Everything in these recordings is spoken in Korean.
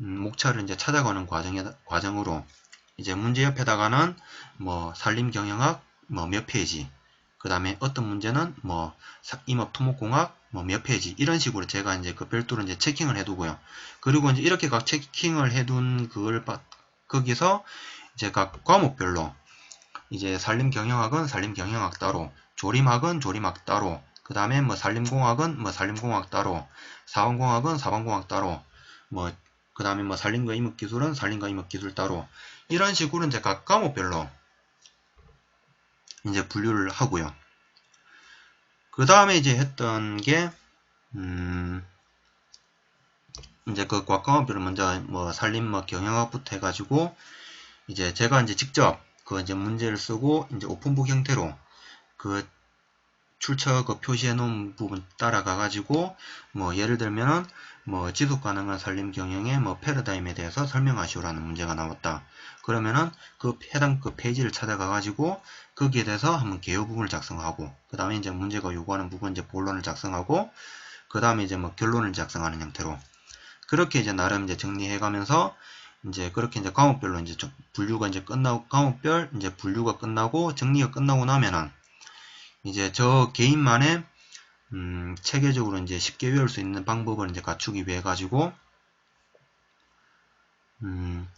음, 목차를 이제 찾아가는 과정에, 과정으로 이제 문제 옆에다가는 뭐 산림 경영학 뭐 몇 페이지 그 다음에 어떤 문제는 뭐 임업 토목공학 뭐 몇 페이지 이런 식으로 제가 이제 그 별도로 이제 체킹을 해두고요. 그리고 이제 이렇게 각 체킹을 해둔 그걸 거기서 이제 각 과목별로 이제 산림 경영학은 산림 경영학 따로 조림학은 조림학 따로 그 다음에 뭐 산림공학은 뭐 산림공학 따로 사원공학은 사원공학 따로 뭐 그 다음에 뭐 산림과 임업기술은 산림과 임업기술 따로 이런 식으로 이제 각 과목별로 이제 분류를 하고요. 그 다음에 이제 했던 게, 음, 이제 그 과과목별로 먼저 뭐 산림 뭐 경영학부터 해가지고 이제 제가 이제 직접 그 이제 문제를 쓰고 이제 오픈북 형태로 그 출처 그 표시해 놓은 부분 따라가 가지고 뭐 예를 들면은 뭐 지속 가능한 산림 경영의 뭐 패러다임에 대해서 설명하시오라는 문제가 나왔다. 그러면은 그 해당 그 페이지를 찾아가 가지고 거기에 대해서 한번 개요 부분을 작성하고 그 다음에 이제 문제가 요구하는 부분 이제 본론을 작성하고 그 다음에 이제 뭐 결론을 작성하는 형태로 그렇게 이제 나름 이제 정리해 가면서 이제 그렇게 이제 과목별로 이제 분류가 이제 끝나고 과목별 이제 분류가 끝나고 정리가 끝나고 나면은 이제 저 개인만의 음, 체계적으로 이제 쉽게 외울 수 있는 방법을 이제 갖추기 위해 가지고 음,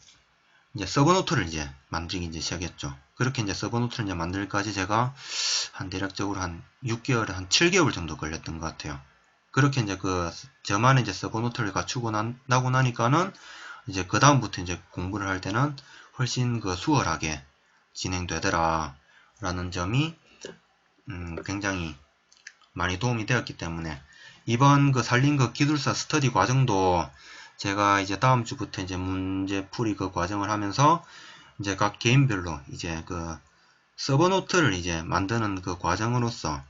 이제 서버노트를 이제 만들기 이제 시작했죠. 그렇게 이제 서버노트를 이제 만들까지 제가 한 대략적으로 한 6개월, 한 7개월 정도 걸렸던 것 같아요. 그렇게 이제 그 저만의 이제 서버노트를 갖추고 난, 나고 나니까는 이제 그 다음부터 이제 공부를 할 때는 훨씬 그 수월하게 진행되더라 라는 점이 음, 굉장히 많이 도움이 되었기 때문에 이번 그 살린 그 기술사 스터디 과정도 제가 이제 다음 주부터 이제 문제풀이 그 과정을 하면서 이제 각 개인별로 이제 그 서버 노트를 이제 만드는 그 과정으로서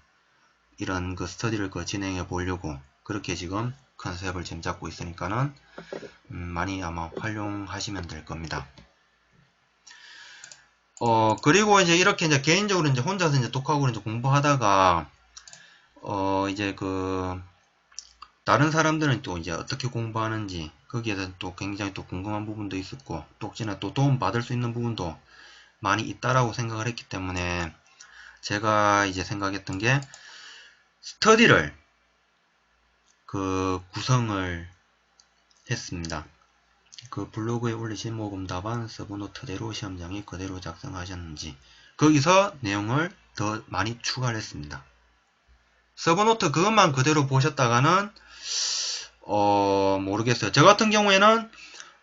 이런 그 스터디를 그 진행해 보려고 그렇게 지금 컨셉을 지금 잡고 있으니까는 음, 많이 아마 활용하시면 될 겁니다. 어, 그리고 이제 이렇게 이제 개인적으로 이제 혼자서 이제 독학으로 이제 공부하다가, 어, 이제 그, 다른 사람들은 또 이제 어떻게 공부하는지, 거기에 대해서 또 굉장히 또 궁금한 부분도 있었고, 또 혹시나 또 도움 받을 수 있는 부분도 많이 있다라고 생각을 했기 때문에, 제가 이제 생각했던 게, 스터디를, 그, 구성을 했습니다. 그 블로그에 올리신 모금 답안 서브노트대로 시험장에 그대로 작성하셨는지 거기서 내용을 더 많이 추가를 했습니다. 서브노트 그것만 그대로 보셨다가는 어 모르겠어요. 저 같은 경우에는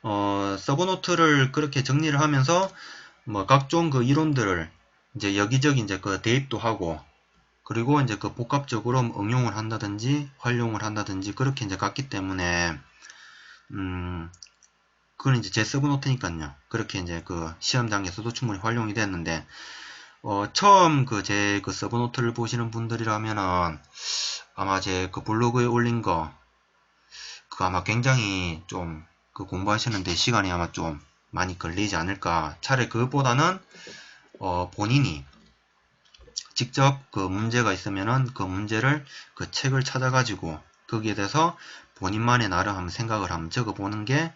어 서브노트를 그렇게 정리를 하면서 뭐 각종 그 이론들을 이제 여기저기 이제 그 대입도 하고 그리고 이제 그 복합적으로 응용을 한다든지 활용을 한다든지 그렇게 이제 갔기 때문에 음 그건 이제 제 서브노트니까요. 그렇게 이제 그 시험장에서도 충분히 활용이 됐는데, 어, 처음 그제그 서브노트를 보시는 분들이라면은 아마 제 그 블로그에 올린 거, 그 아마 굉장히 좀 그 공부하시는데 시간이 아마 좀 많이 걸리지 않을까. 차라리 그것보다는 어, 본인이 직접 그 문제가 있으면은 그 문제를 그 책을 찾아가지고 거기에 대해서 본인만의 나름 한번 생각을 한번 적어보는 게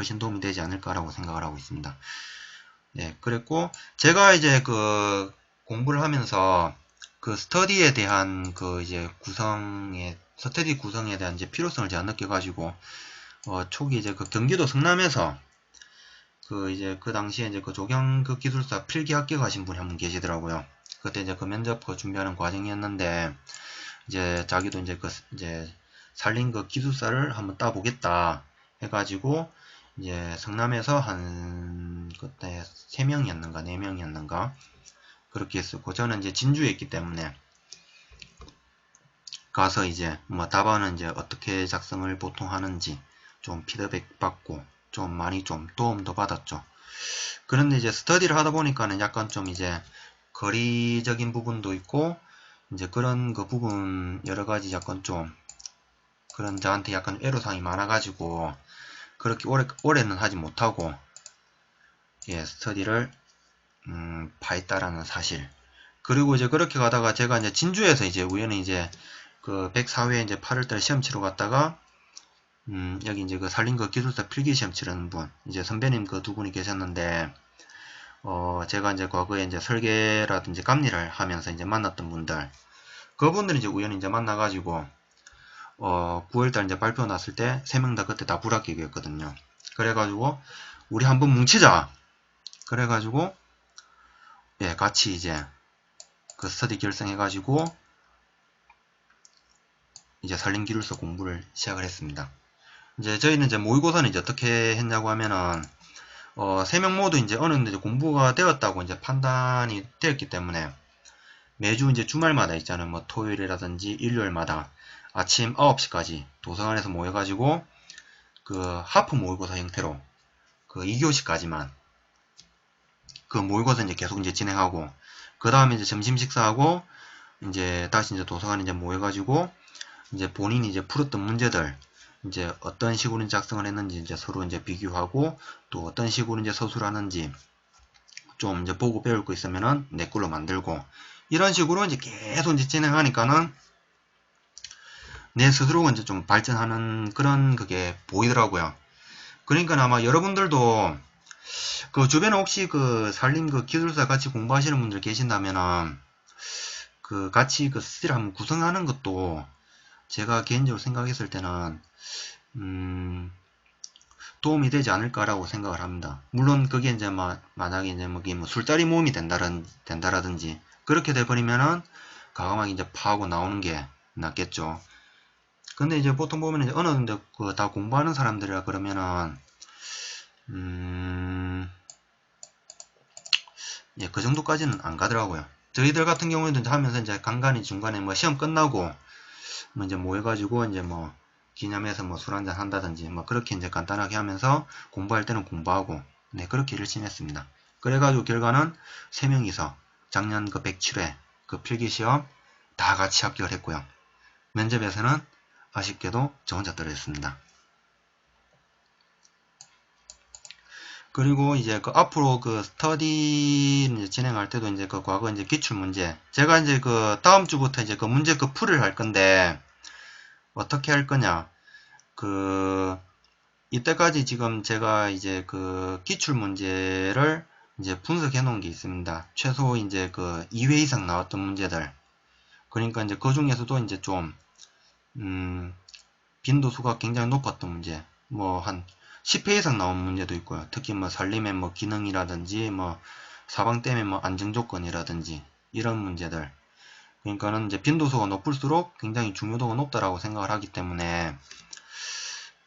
훨씬 도움이 되지 않을까라고 생각을 하고 있습니다. 네, 그랬고 제가 이제 그 공부를 하면서 그 스터디에 대한 그 이제 구성에 스터디 구성에 대한 이제 필요성을 제가 느껴가지고 어 초기 이제 그 경기도 성남에서 그 이제 그 당시에 이제 그 조경 그 기술사 필기 학교 가신 분이 한 분 계시더라고요. 그때 이제 그 면접 그 준비하는 과정이었는데 이제 자기도 이제 그 이제 살린 그 기술사를 한번 따보겠다 해가지고 이제 성남에서 한 그때 3명이었는가 4명이었는가 그렇게 했었고 저는 이제 진주에 있기 때문에 가서 이제 뭐 답안은 이제 어떻게 작성을 보통 하는지 좀 피드백 받고 좀 많이 좀 도움도 받았죠. 그런데 이제 스터디를 하다 보니까는 약간 좀 이제 거리적인 부분도 있고 이제 그런 그 부분 여러 가지 약간 좀 그런 저한테 약간 애로사항이 많아가지고 그렇게 오래, 오래는 하지 못하고 예, 스터디를 음, 파했다라는 사실. 그리고 이제 그렇게 가다가 제가 이제 진주에서 이제 우연히 이제 그 104회 이제 8월달에 시험 치러 갔다가 음, 여기 이제 그그 기술사 필기시험 치르는 분, 이제 선배님 그 두 분이 계셨는데, 어, 제가 이제 과거에 이제 설계라든지 감리를 하면서 이제 만났던 분들, 그분들이 이제 우연히 이제 만나가지고, 어, 9월달 이제 발표 났을 때, 세 명 다 그때 다 불합격이었거든요. 그래가지고, 우리 한번 뭉치자! 그래가지고, 예, 같이 이제, 그 스터디 결성해가지고, 이제 살림기술서 공부를 시작을 했습니다. 이제 저희는 이제 모의고사는 이제 어떻게 했냐고 하면은 어, 세 명 모두 이제 어느 정도 이제 공부가 되었다고 이제 판단이 되었기 때문에 매주 이제 주말마다 있잖아요. 뭐 토요일이라든지 일요일마다 아침 9시까지 도서관에서 모여가지고 그 하프 모의고사 형태로 그 2교시까지만 그 모의고사 이제 계속 이제 진행하고 그 다음에 이제 점심 식사하고 이제 다시 이제 도서관에 이제 모여가지고 이제 본인이 이제 풀었던 문제들 이제 어떤 식으로 작성을 했는지 이제 서로 이제 비교하고 또 어떤 식으로 이제 서술을 하는지 좀 이제 보고 배울 거 있으면은 내 걸로 만들고 이런 식으로 이제 계속 이제 진행하니까는 내 스스로가 이제 좀 발전하는 그런 그게 보이더라고요. 그러니까 아마 여러분들도 그 주변에 혹시 그 살림 그 기술사 같이 공부하시는 분들 계신다면은 그 같이 그 스틸 한번 구성하는 것도 제가 개인적으로 생각했을 때는 음, 도움이 되지 않을까라고 생각을 합니다. 물론 그게 이제 뭐 만약에 이제 뭐, 뭐 술자리 모험이 된다는 된다라든지 그렇게 돼버리면은 가감하게 이제 파하고 나오는 게 낫겠죠. 근데 이제 보통 보면 이제 어느 정도 그다 공부하는 사람들이라 그러면은 음, 예, 그 정도까지는 안 가더라고요. 저희들 같은 경우에도 하면서 이제 간간히 중간에 뭐 시험 끝나고 뭐 이제 모여가지고 이제 뭐 기념해서 뭐 술 한잔 한다든지 뭐 그렇게 이제 간단하게 하면서 공부할 때는 공부하고 네 그렇게 열심히 했습니다. 그래가지고 결과는 3명이서 작년 그 107회 그 필기시험 다 같이 합격을 했고요. 면접에서는 아쉽게도 저 혼자 떨어졌습니다. 그리고 이제 그 앞으로 그 스터디 진행할 때도 이제 그 과거 이제 기출 문제 제가 이제 그 다음 주부터 이제 그 문제 그 풀을 할 건데 어떻게 할 거냐 그 이때까지 지금 제가 이제 그 기출 문제를 이제 분석해 놓은 게 있습니다. 최소 이제 그 2회 이상 나왔던 문제들. 그러니까 이제 그 중에서도 이제 좀, 음, 빈도수가 굉장히 높았던 문제. 뭐 한 10회 이상 나온 문제도 있고요. 특히 뭐 살림의 뭐 기능이라든지 뭐 사방 때문에 뭐 안정조건이라든지 이런 문제들. 그러니까는 이제 빈도수가 높을수록 굉장히 중요도가 높다라고 생각을 하기 때문에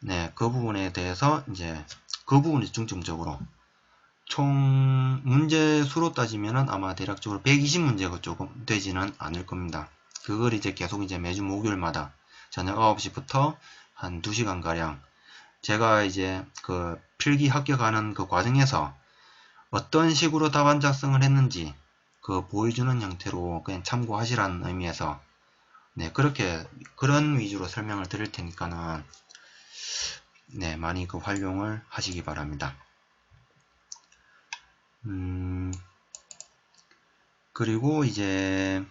네, 그 부분에 대해서 이제 그 부분이 중점적으로 총 문제 수로 따지면은 아마 대략적으로 120문제가 조금 되지는 않을 겁니다. 그걸 이제 계속 이제 매주 목요일마다 저녁 9시부터 한 2시간 가량 제가 이제 그 필기 합격하는 그 과정에서 어떤 식으로 답안 작성을 했는지 그 보여주는 형태로 그냥 참고하시라는 의미에서 네 그렇게 그런 위주로 설명을 드릴 테니까는 네 많이 그 활용을 하시기 바랍니다. 음 그리고 이제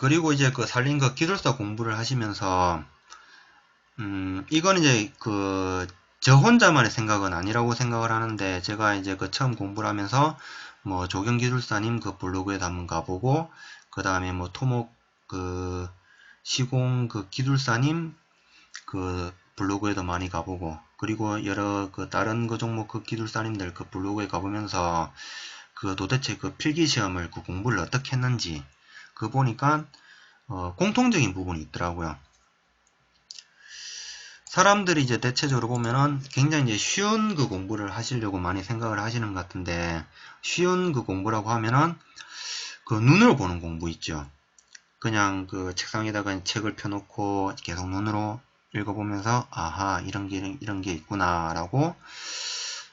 그리고 이제 그그 기술사 공부를 하시면서 음 이건 이제 그 저 혼자만의 생각은 아니라고 생각을 하는데 제가 이제 그 처음 공부를 하면서 뭐 조경 기술사님 그 블로그에도 한번 가보고 그 다음에 뭐 토목 그 시공 그 기술사님 그 블로그에도 많이 가보고 그리고 여러 그 다른 그 종목 그 기술사님들 그 블로그에 가보면서 그 도대체 그 필기 시험을 그 공부를 어떻게 했는지 그 보니까 어 공통적인 부분이 있더라고요. 사람들이 이제 대체적으로 보면은 굉장히 이제 쉬운 그 공부를 하시려고 많이 생각을 하시는 것 같은데 쉬운 그 공부라고 하면은 그 눈으로 보는 공부 있죠. 그냥 그 책상에다가 책을 펴놓고 계속 눈으로 읽어보면서 아하 이런 게 이런 게 있구나라고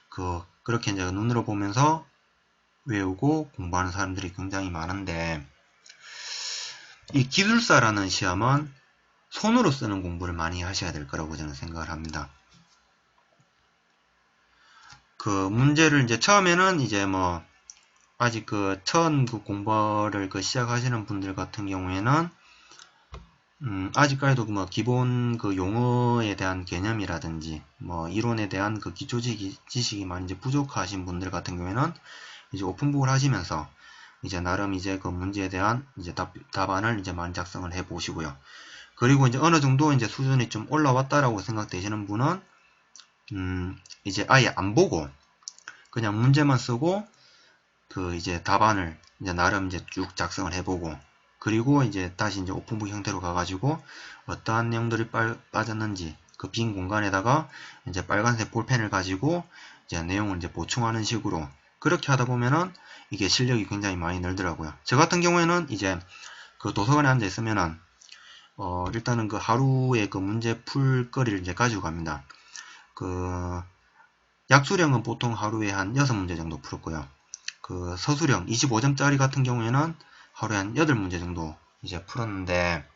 그 그렇게 이제 눈으로 보면서 외우고 공부하는 사람들이 굉장히 많은데 이 기술사라는 시험은 손으로 쓰는 공부를 많이 하셔야 될 거라고 저는 생각을 합니다. 그 문제를 이제 처음에는 이제 뭐 아직 그 처음 그 공부를 그 시작하시는 분들 같은 경우에는 음, 아직까지도 뭐 기본 그 용어에 대한 개념이라든지 뭐 이론에 대한 그 기초 지식이 많이 이제 부족하신 분들 같은 경우에는 이제 오픈북을 하시면서 이제 나름 이제 그 문제에 대한 이제 답, 답안을 이제 많이 작성을 해 보시고요. 그리고 이제 어느 정도 이제 수준이 좀 올라왔다라고 생각되시는 분은 음, 이제 아예 안 보고 그냥 문제만 쓰고 그 이제 답안을 이제 나름 이제 쭉 작성을 해보고 그리고 이제 다시 이제 오픈북 형태로 가가지고 어떠한 내용들이 빠졌는지 그 빈 공간에다가 이제 빨간색 볼펜을 가지고 이제 내용을 이제 보충하는 식으로 그렇게 하다 보면은 이게 실력이 굉장히 많이 늘더라고요. 저 같은 경우에는 이제 그 도서관에 앉아 있으면은 어 일단은 그 하루에 그 문제 풀 거리를 이제 가지고 갑니다. 그 약수령은 보통 하루에 한 6문제 정도 풀었고요. 그 서술형 25점짜리 같은 경우에는 하루에 한 8문제 정도 이제 풀었는데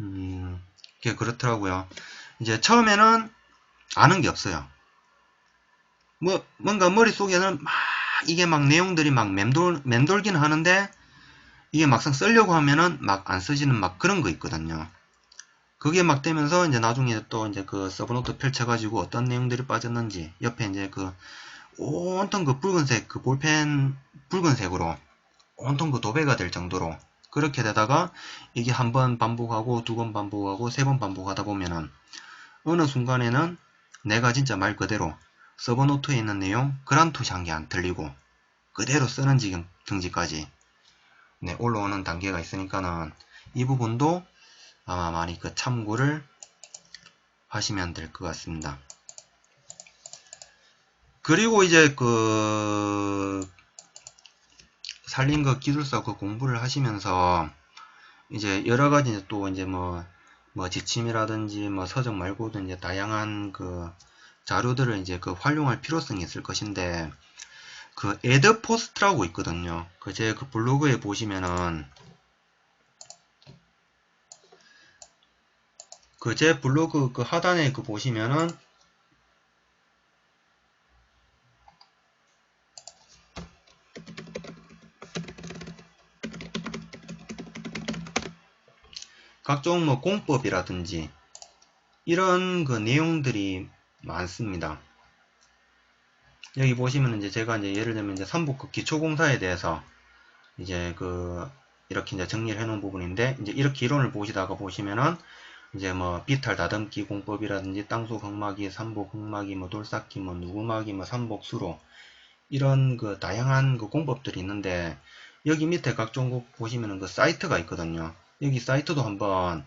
음, 그게 그렇더라고요. 이제 처음에는 아는 게 없어요. 뭐 뭔가 머릿속에는 막 이게 막 내용들이 막 맴돌 맴돌긴 하는데 이게 막상 쓰려고 하면은 막 안 쓰지는 막 그런 거 있거든요. 그게 막 되면서 이제 나중에 또 이제 그 서브노트 펼쳐가지고 어떤 내용들이 빠졌는지 옆에 이제 그 온통 그 붉은색 그 볼펜 붉은색으로 온통 그 도배가 될 정도로 그렇게 되다가 이게 한 번 반복하고 두 번 반복하고 세 번 반복하다 보면은 어느 순간에는 내가 진짜 말 그대로 서버노트에 있는 내용 그란투시 한 게 안 틀리고 그대로 쓰는 지금 등지까지 네, 올라오는 단계가 있으니까는 이 부분도 아마 많이 그 참고를 하시면 될 것 같습니다. 그리고 이제 그그 기술사 그 공부를 하시면서 이제 여러 가지 또 이제 뭐, 뭐 지침이라든지 뭐 서적 말고도 이제 다양한 그 자료들을 이제 그 활용할 필요성이 있을 것인데 그 에드 포스트라고 있거든요. 그 제 그 블로그에 보시면은 그 제 블로그 그 하단에 그 보시면은 각종 뭐 공법이라든지 이런 그 내용들이 많습니다. 여기 보시면 이제 제가 이제 예를 들면 이제 삼복급 기초공사에 대해서 이제 그 이렇게 이제 정리를 해 놓은 부분인데 이제 이렇게 이론을 보시다가 보시면은 이제 뭐 비탈 다듬기 공법이라든지 땅속 흑막이, 삼복 흑막이, 뭐 돌쌓기, 뭐 누구막이, 뭐 삼복 수로 이런 그 다양한 그 공법들이 있는데 여기 밑에 각종 보시면은 그 사이트가 있거든요. 여기 사이트도 한번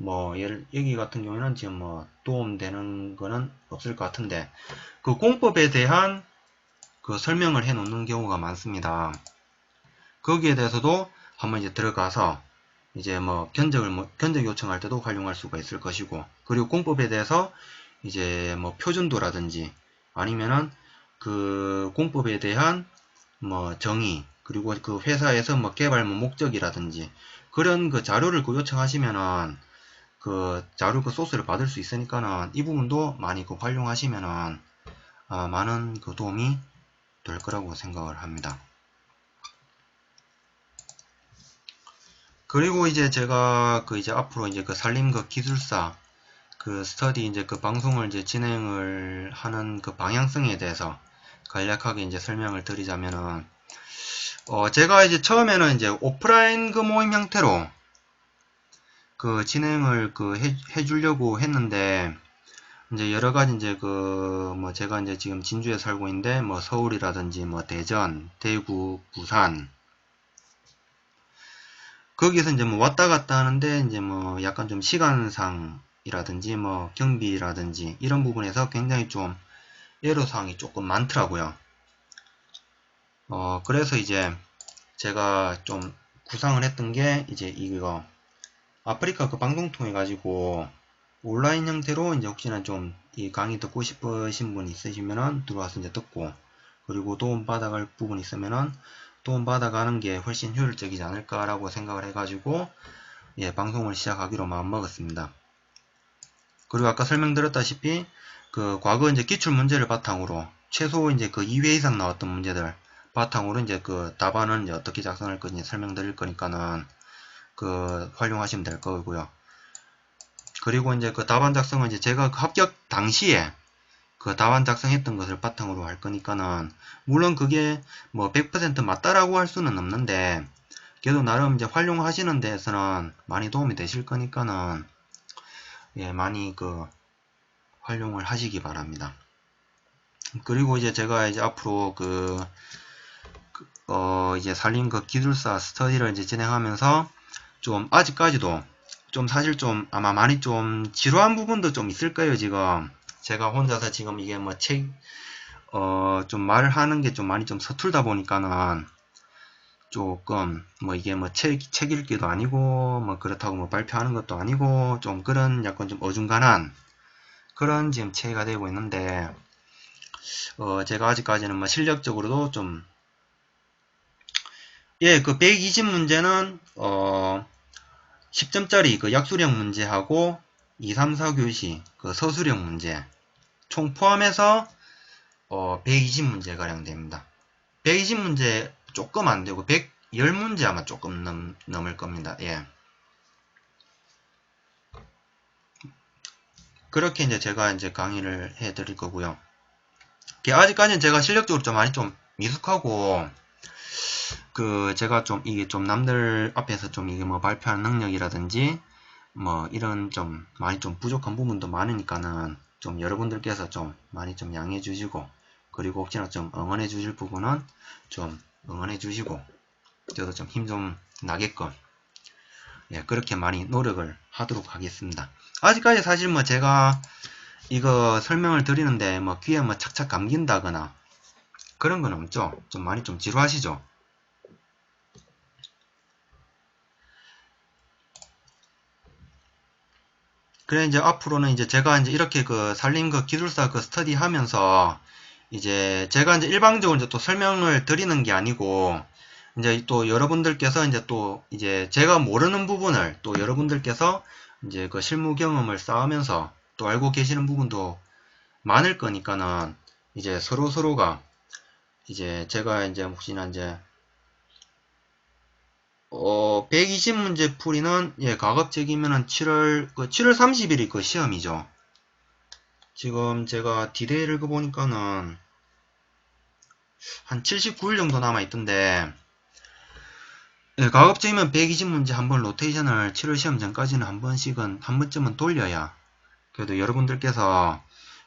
뭐 예를 여기 같은 경우에는 지금 뭐 도움되는 거는 없을 것 같은데 그 공법에 대한 그 설명을 해 놓는 경우가 많습니다. 거기에 대해서도 한번 이제 들어가서 이제 뭐 견적을 뭐 견적 요청할 때도 활용할 수가 있을 것이고 그리고 공법에 대해서 이제 뭐 표준도라든지 아니면은 그 공법에 대한 뭐 정의 그리고 그 회사에서 뭐 개발 뭐 목적이라든지 그런 그 자료를 그 요청하시면은 그 자료 그 소스를 받을 수 있으니까는 이 부분도 많이 그 활용하시면은 아, 많은 그 도움이 될 거라고 생각을 합니다. 그리고 이제 제가 그 이제 앞으로 이제 그 살림 그 기술사 그 스터디 이제 그 방송을 이제 진행을 하는 그 방향성에 대해서 간략하게 이제 설명을 드리자면은 어 제가 이제 처음에는 이제 오프라인 그 모임 형태로 그 진행을 그 해, 해주려고 했는데 이제 여러 가지 이제 그 뭐 제가 이제 지금 진주에 살고 있는데 뭐 서울이라든지 뭐 대전, 대구, 부산 거기서 이제 뭐 왔다 갔다 하는데 이제 뭐 약간 좀 시간상이라든지 뭐 경비라든지 이런 부분에서 굉장히 좀 애로사항이 조금 많더라고요. 어 그래서 이제 제가 좀 구상을 했던 게 이제 이거 아프리카 그 방송 통해 가지고 온라인 형태로 이제 혹시나 좀 이 강의 듣고 싶으신 분 있으시면은 들어와서 이제 듣고 그리고 도움 받아갈 부분 있으면은 도움 받아가는 게 훨씬 효율적이지 않을까라고 생각을 해가지고 예 방송을 시작하기로 마음먹었습니다. 그리고 아까 설명드렸다시피 그 과거 이제 기출 문제를 바탕으로 최소 이제 그 2회 이상 나왔던 문제들 바탕으로 이제 그 답안은 이제 어떻게 작성할 건지 설명드릴 거니까는 그 활용하시면 될 거고요. 그리고 이제 그 답안 작성은 이제 제가 그 합격 당시에 그 답안 작성했던 것을 바탕으로 할 거니까는 물론 그게 뭐 100% 맞다라고 할 수는 없는데 그래도 나름 이제 활용하시는 데에서는 많이 도움이 되실 거니까는 예 많이 그 활용을 하시기 바랍니다. 그리고 이제 제가 이제 앞으로 그, 그, 어, 이제 살림 그 기술사 스터디를 이제 진행하면서 좀 아직까지도 좀 사실 좀 아마 많이 좀 지루한 부분도 좀 있을 거예요, 지금. 제가 혼자서 지금 이게 뭐 책, 어, 좀 말을 하는 게 좀 많이 좀 서툴다 보니까는 조금 뭐 이게 뭐 책, 책 읽기도 아니고 뭐 그렇다고 뭐 발표하는 것도 아니고 좀 그런 약간 좀 어중간한 그런 지금 체계가 되고 있는데 어, 제가 아직까지는 뭐 실력적으로도 좀, 예, 그 120 문제는, 어, 10점짜리 그 약수령 문제하고 2, 3, 4교시 그 서술형 문제 총 포함해서 어, 120 문제 가량 됩니다. 120 문제 조금 안 되고 110 문제 아마 조금 넘, 넘을 겁니다. 예. 그렇게 이제 제가 이제 강의를 해 드릴 거고요. 아직까지는 제가 실력적으로 좀 많이 좀 미숙하고 그 제가 좀 이게 좀 남들 앞에서 좀 이게 뭐 발표하는 능력이라든지 뭐 이런 좀 많이 좀 부족한 부분도 많으니까는 좀 여러분들께서 좀 많이 좀 양해해 주시고 그리고 혹시나 좀 응원해 주실 부분은 좀 응원해 주시고 저도 좀 힘좀 나게끔 예, 그렇게 많이 노력을 하도록 하겠습니다. 아직까지 사실 뭐 제가 이거 설명을 드리는데 뭐 귀에 뭐 착착 감긴다거나 그런 건 없죠. 좀 많이 좀 지루하시죠. 그래 이제 앞으로는 이제 제가 이제 이렇게 그 살림 그 기술사 그 스터디 하면서 이제 제가 이제 일방적으로 이제 또 설명을 드리는 게 아니고 이제 또 여러분들께서 이제 또 이제 제가 모르는 부분을 또 여러분들께서 이제 그 실무 경험을 쌓으면서 또 알고 계시는 부분도 많을 거니까는 이제 서로 서로가 이제 제가 이제 혹시나 이제 어 120문제 풀이는 예 가급적이면은 7월 그 7월 30일이 그 시험이죠. 지금 제가 디데이를 그 보니까는 한 79일 정도 남아 있던데 예, 가급적이면 120문제 한 번 로테이션을 7월 시험 전까지는 한 번씩은 한 번쯤은 돌려야 그래도 여러분들께서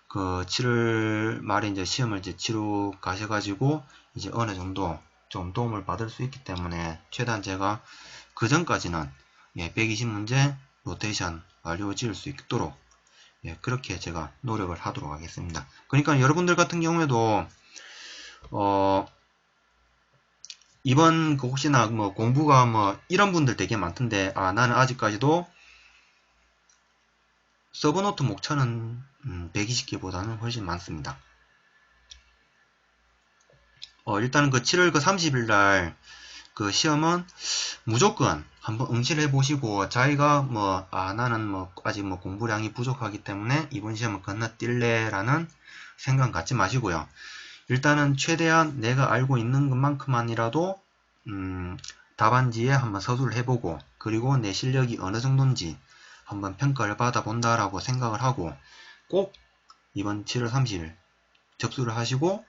그 7월 말에 이제 시험을 이제 치러 가셔가지고 이제 어느 정도 좀 도움을 받을 수 있기 때문에 최대한 제가 그 전까지는 예, 120문제 로테이션 완료 지을 수 있도록 예, 그렇게 제가 노력을 하도록 하겠습니다. 그러니까 여러분들 같은 경우에도 어 이번 그 혹시나 뭐 공부가 뭐 이런 분들 되게 많던데 아 나는 아직까지도 서브노트 목차는 음, 120개보다는 훨씬 많습니다. 어, 일단은 그 7월 그 30일 날 그 시험은 무조건 한번 응시를 해보시고 자기가 뭐 아 나는 뭐 아직 뭐 공부량이 부족하기 때문에 이번 시험은 건너뛸래 라는 생각 갖지 마시고요. 일단은 최대한 내가 알고 있는 것만큼만이라도 음, 답안지에 한번 서술을 해보고 그리고 내 실력이 어느 정도인지 한번 평가를 받아본다라고 생각을 하고 꼭 이번 7월 30일 접수를 하시고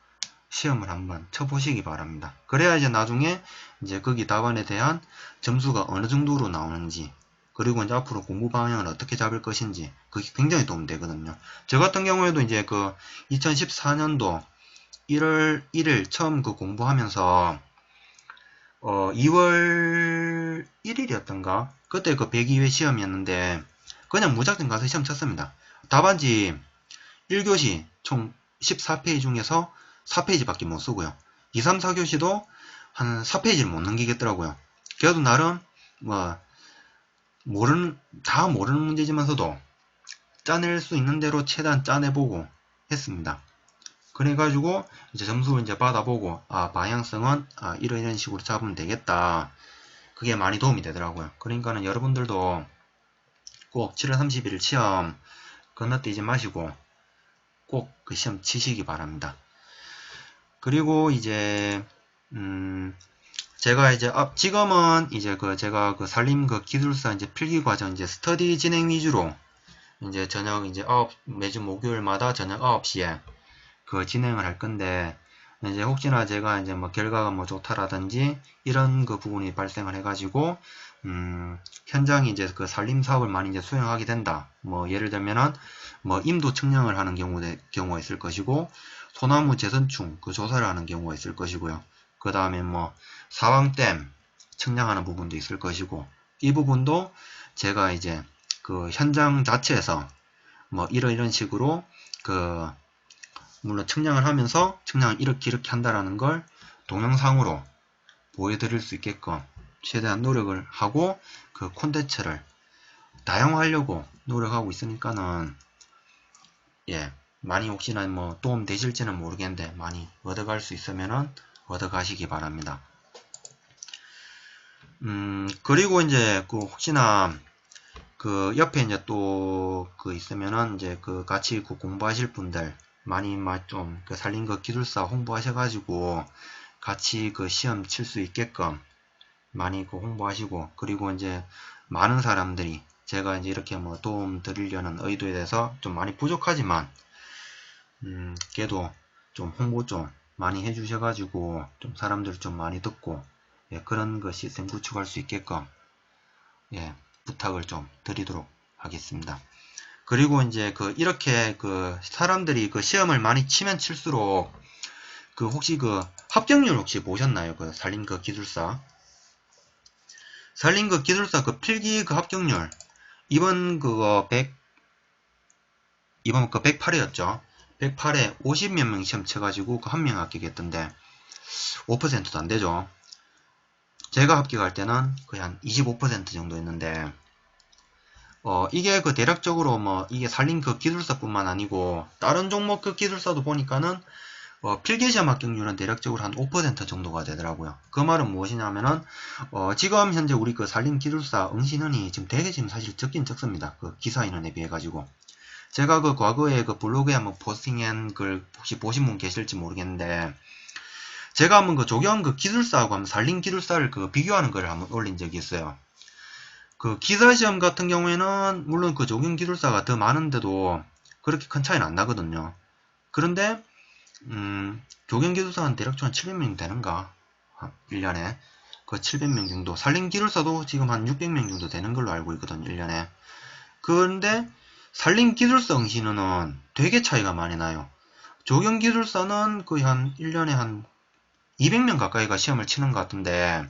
시험을 한번 쳐보시기 바랍니다. 그래야 이제 나중에 이제 거기 답안에 대한 점수가 어느 정도로 나오는지 그리고 이제 앞으로 공부 방향을 어떻게 잡을 것인지 그게 굉장히 도움 되거든요. 저 같은 경우에도 이제 그 2014년도 1월 1일 처음 그 공부하면서 어 2월 1일이었던가 그때 그 102회 시험이었는데 그냥 무작정 가서 시험 쳤습니다. 답안지 1교시 총 14페이지 중에서 4페이지밖에 못 쓰고요. 2, 3, 4교시도 한 4페이지를 못 넘기겠더라고요. 그래도 나름 뭐 모르는 다 모르는 문제지만서도 짜낼 수 있는 대로 최대한 짜내보고 했습니다. 그래가지고 이제 점수 이제 받아보고 아 방향성은 아 이런 이런 식으로 잡으면 되겠다. 그게 많이 도움이 되더라고요. 그러니까는 여러분들도 꼭 7월 31일 시험 건너뛰지 마시고 꼭 그 시험 치시기 바랍니다. 그리고 이제 음 제가 이제 앞 지금은 이제 그 제가 그 산림 그 기술사 이제 필기 과정 이제 스터디 진행 위주로 이제 저녁 이제 9 매주 목요일마다 저녁 9시에 그 진행을 할 건데 이제 혹시나 제가 이제 뭐 결과가 뭐 좋다라든지 이런 그 부분이 발생을 해가지고 음 현장이 이제 그 산림 사업을 많이 이제 수행하게 된다. 뭐 예를 들면은 뭐 임도 측량을 하는 경우 경우가 있을 것이고 소나무 재선충 그 조사를 하는 경우가 있을 것이고요. 그 다음에 뭐 사왕댐 측량하는 부분도 있을 것이고 이 부분도 제가 이제 그 현장 자체에서 뭐 이런 이런 식으로 그 물론 측량을 하면서 측량을 이렇게 이렇게 한다라는 걸 동영상으로 보여드릴 수 있게끔 최대한 노력을 하고 그 콘텐츠를 다양화하려고 노력하고 있으니까는 예 많이 혹시나 뭐 도움 되실지는 모르겠는데 많이 얻어갈 수 있으면은 얻어가시기 바랍니다. 음 그리고 이제 그 혹시나 그 옆에 이제 또 그 있으면은 이제 그 같이 그 공부하실 분들 많이 좀그 살린 그 기술사 홍보하셔가지고 같이 그 시험 칠 수 있게끔 많이 그 홍보하시고 그리고 이제 많은 사람들이 제가 이제 이렇게 뭐 도움 드리려는 의도에 대해서 좀 많이 부족하지만 음 그래도 좀 홍보 좀 많이 해주셔가지고 좀 사람들 좀 많이 듣고 예, 그런 그 시스템 구축할 수 있게끔 예, 부탁을 좀 드리도록 하겠습니다. 그리고 이제 그 이렇게 그 사람들이 그 시험을 많이 치면 칠수록 그 혹시 그 합격률 혹시 보셨나요? 그 살림 그 기술사 살림 그 기술사 그 필기 그 합격률 이번 그거 100 이번 그 108회였죠. 108에 50몇 명 시험 쳐가지고 그 한 명 합격했던데 5%도 안 되죠. 제가 합격할 때는 거의 한 25% 정도 였는데 어, 이게 그 대략적으로 뭐, 이게 살림 그 기술사뿐만 아니고, 다른 종목 그 기술사도 보니까는, 어, 필기시험 합격률은 대략적으로 한 5% 정도가 되더라고요. 그 말은 무엇이냐면은, 어, 지금 현재 우리 그 살림 기술사 응시인원이 지금 되게 지금 사실 적긴 적습니다. 그 기사 인원에 비해 가지고. 제가 그 과거에 그 블로그에 한번 포스팅한 걸 혹시 보신 분 계실지 모르겠는데, 제가 한번 그 조경 그 기술사하고 한번 살림 기술사를 그 비교하는 걸 한번 올린 적이 있어요. 그 기사 시험 같은 경우에는 물론 그 적용 기술사가 더 많은데도 그렇게 큰 차이는 안 나거든요. 그런데 음, 교경 기술사는 대략적으로 700명 되는가? 1년에 그 700명 정도 살림 기술사도 지금 한 600명 정도 되는 걸로 알고 있거든요. 1년에 그런데 살림 기술사 응시는 되게 차이가 많이 나요. 조경 기술사는 거의 한 1년에 한 200명 가까이가 시험을 치는 것 같은데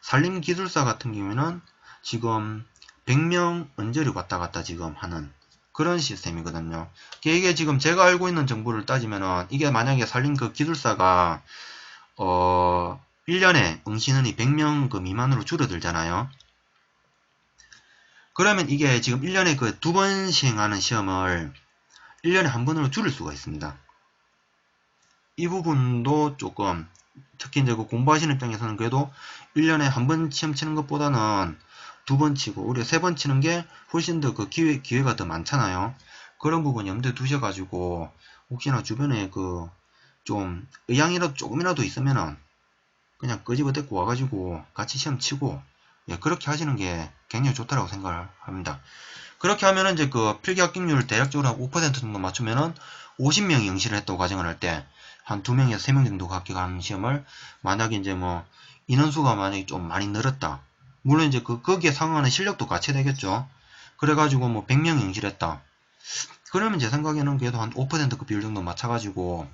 살림 기술사 같은 경우에는 지금 100명 언저리 왔다 갔다 지금 하는 그런 시스템이거든요. 이게 지금 제가 알고 있는 정보를 따지면은 이게 만약에 살린 그 기술사가 어 1년에 응시는이 100명 그 미만으로 줄어들잖아요. 그러면 이게 지금 1년에 그 두 번 시행하는 시험을 1년에 한 번으로 줄일 수가 있습니다. 이 부분도 조금 특히 이제 그 공부하시는 입장에서는 그래도 1년에 한 번 시험 치는 것보다는 두 번 치고 우리가 세번 치는 게 훨씬 더 그 기회, 기회가 더 많잖아요. 그런 부분 염두에 두셔가지고 혹시나 주변에 그 좀 의향이라도 조금이라도 있으면은 그냥 끄집어 데리고 와가지고 같이 시험 치고 예, 그렇게 하시는 게 굉장히 좋다라고 생각을 합니다. 그렇게 하면은 이제 그 필기 합격률 대략적으로 한 5% 정도 맞추면은 50명이 응시를 했다고 가정을 할 때 한 2명에서 3명 정도 합격하는 시험을 만약에 이제 뭐 인원수가 만약에 좀 많이 늘었다. 물론 이제 그, 거기에 상응하는 실력도 같이 되겠죠. 그래가지고 뭐 100명 응시했다. 그러면 제 생각에는 그래도 한 5%그 비율 정도 맞춰가지고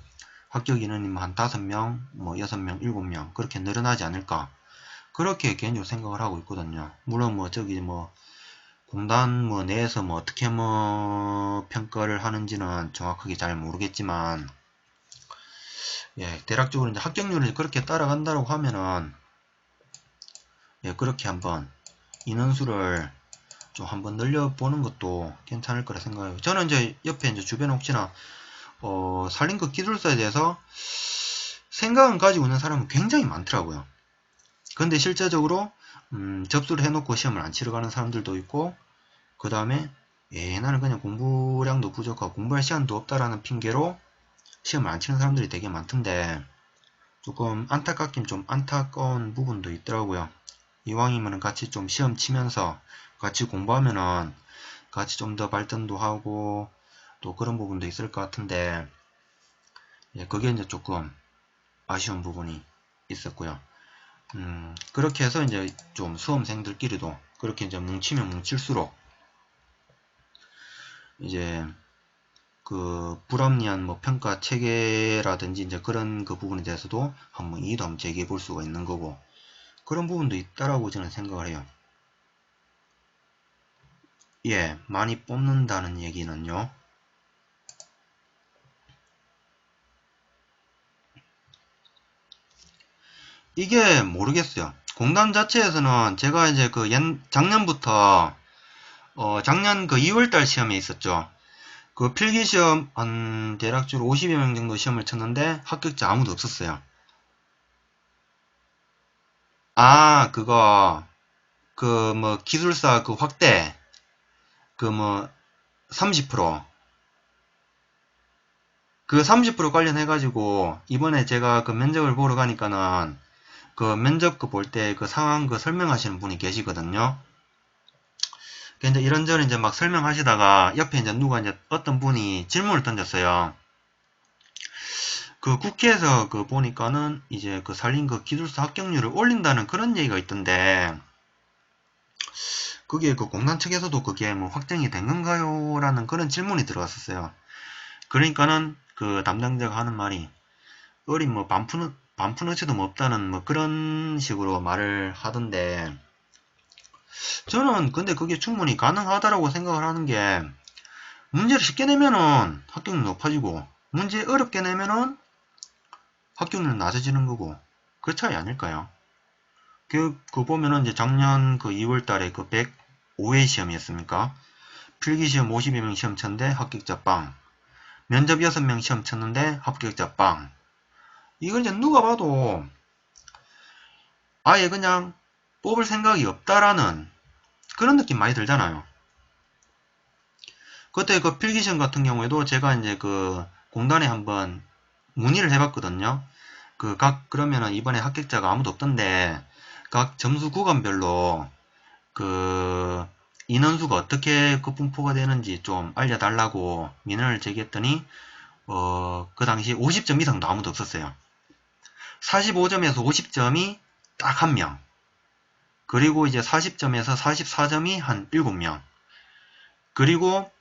합격 인원이 뭐한 5명, 뭐 6명, 7명 그렇게 늘어나지 않을까. 그렇게 개인적으로 생각을 하고 있거든요. 물론 뭐 저기 뭐 공단 뭐 내에서 뭐 어떻게 뭐 평가를 하는지는 정확하게 잘 모르겠지만 예, 대략적으로 이제 합격률이 그렇게 따라간다고 하면은 예, 그렇게 한번 인원수를 좀 한번 늘려보는 것도 괜찮을 거라 생각해요. 저는 이제 옆에 이제 주변 혹시나 어, 살림급 기술사에 대해서 생각은 가지고 있는 사람은 굉장히 많더라고요. 근데 실제적으로 음, 접수를 해놓고 시험을 안 치러 가는 사람들도 있고 그 다음에 예, 나는 그냥 공부량도 부족하고 공부할 시간도 없다라는 핑계로 시험을 안 치는 사람들이 되게 많던데 조금 안타깝긴 좀 안타까운 부분도 있더라고요. 이왕이면 같이 좀 시험 치면서 같이 공부하면은 같이 좀 더 발전도 하고 또 그런 부분도 있을 것 같은데 예, 그게 이제 조금 아쉬운 부분이 있었고요. 음, 그렇게 해서 이제 좀 수험생들끼리도 그렇게 이제 뭉치면 뭉칠수록 이제 그 불합리한 뭐 평가 체계라든지 이제 그런 그 부분에 대해서도 한번 이의도 한번 제기해 볼 수가 있는 거고 그런 부분도 있다라고 저는 생각을 해요. 예, 많이 뽑는다는 얘기는요. 이게 모르겠어요. 공단 자체에서는 제가 이제 그 작년부터 어 작년 그 2월달 시험에 있었죠. 그 필기시험 한 대략적으로 50여 명 정도 시험을 쳤는데 합격자 아무도 없었어요. 아 그거 그 뭐 기술사 그 확대 그 뭐 30%그 30% 관련해 가지고 이번에 제가 그 면접을 보러 가니까는 그 면접 그 볼 때 그 상황 그 설명하시는 분이 계시거든요. 근데 이런저런 이제 막 설명하시다가 옆에 이제 누가 이제 어떤 분이 질문을 던졌어요. 그 국회에서 그 보니까는 이제 그 살린 그 기술사 합격률을 올린다는 그런 얘기가 있던데 그게 그 공단 측에서도 그게 뭐 확정이 된 건가요? 라는 그런 질문이 들어왔었어요. 그러니까는 그 담당자가 하는 말이 어린 뭐 반푸는 반푸너치도 뭐 없다는 뭐 그런 식으로 말을 하던데 저는 근데 그게 충분히 가능하다라고 생각을 하는 게 문제를 쉽게 내면은 합격률 높아지고 문제 어렵게 내면은 합격률 낮아지는 거고 그 차이 아닐까요? 그, 그 보면은 이제 작년 그 2월 달에 그 105회 시험이었습니까? 필기시험 52명 시험 쳤는데 합격자 빵. 면접 6명 시험 쳤는데 합격자 빵. 이걸 이제 누가 봐도 아예 그냥 뽑을 생각이 없다라는 그런 느낌 많이 들잖아요. 그때 그 필기시험 같은 경우에도 제가 이제 그 공단에 한번 문의를 해봤거든요. 그 각 그러면은 이번에 합격자가 아무도 없던데 각 점수 구간별로 그 인원수가 어떻게 그 분포가 되는지 좀 알려달라고 민원을 제기했더니 어, 그 당시 50점 이상도 아무도 없었어요. 45점에서 50점이 딱 한 명. 그리고 이제 40점에서 44점이 한 7명. 그리고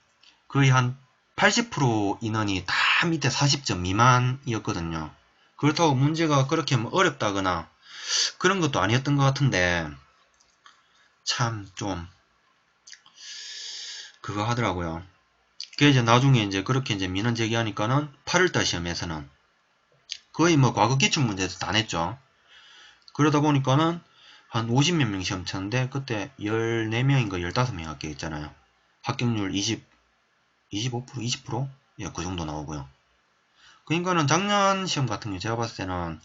거의 한 80% 인원이 다 밑에 40점 미만이었거든요. 그렇다고 문제가 그렇게 뭐 어렵다거나 그런 것도 아니었던 것 같은데 참 좀 그거 하더라고요. 그게 이제 나중에 이제 그렇게 이제 민원 제기하니까는 8월달 시험에서는 거의 뭐 과거 기출 문제에서 다 냈죠. 그러다 보니까는 한 50몇 명 시험 쳤는데 그때 14명인가 15명 합격했잖아요. 합격률 20, 25%, 20%? 예, 그 정도 나오고요. 그러니까는 작년 시험 같은 경우 제가 봤을 때는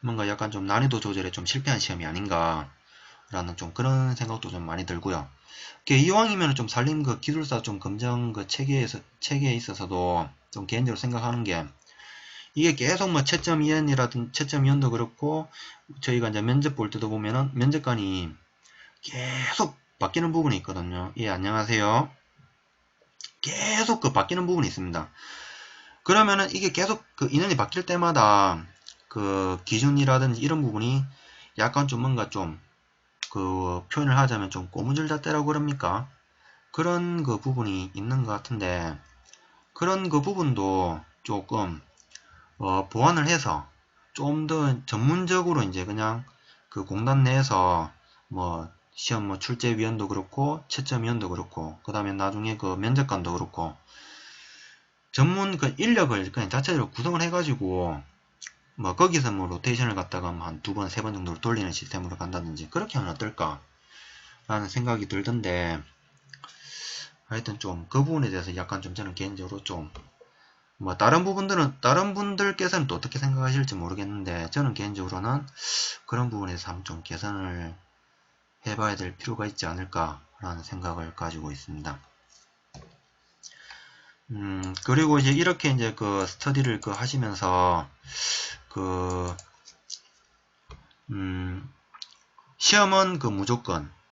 뭔가 약간 좀 난이도 조절에 좀 실패한 시험이 아닌가 라는 좀 그런 생각도 좀 많이 들고요. 이왕이면 좀 살림 그 기술사 좀 검정 그 체계에서, 체계에 있어서도 좀 개인적으로 생각하는 게 이게 계속 뭐 채점 이연이라든 채점 이연도 그렇고 저희가 이제 면접 볼 때도 보면은 면접관이 계속 바뀌는 부분이 있거든요. 예, 안녕하세요. 계속 그 바뀌는 부분이 있습니다. 그러면은 이게 계속 그 인원이 바뀔 때마다 그 기준이라든지 이런 부분이 약간 좀 뭔가 좀 그 표현을 하자면 좀 꼬무줄잣대라고 그럽니까? 그런 그 부분이 있는 것 같은데 그런 그 부분도 조금 어, 보완을 해서 좀 더 전문적으로 이제 그냥 그 공단 내에서 뭐 시험 뭐 출제위원도 그렇고 채점위원도 그렇고 그 다음에 나중에 그 면접관도 그렇고 전문 그 인력을 그냥 자체적으로 구성을 해가지고 뭐 거기서 뭐 로테이션을 갖다가 뭐 한 두 번, 세 번 정도로 돌리는 시스템으로 간다든지 그렇게 하면 어떨까 라는 생각이 들던데 하여튼 좀 그 부분에 대해서 약간 좀 저는 개인적으로 좀 뭐 다른 부분들은 다른 분들께서는 또 어떻게 생각하실지 모르겠는데 저는 개인적으로는 그런 부분에서 한번 좀 개선을 해봐야 될 필요가 있지 않을까 라는 생각을 가지고 있습니다. 음, 그리고 이제 이렇게 이제 그 스터디를 그 하시면서 그, 음, 시험은 그 무조건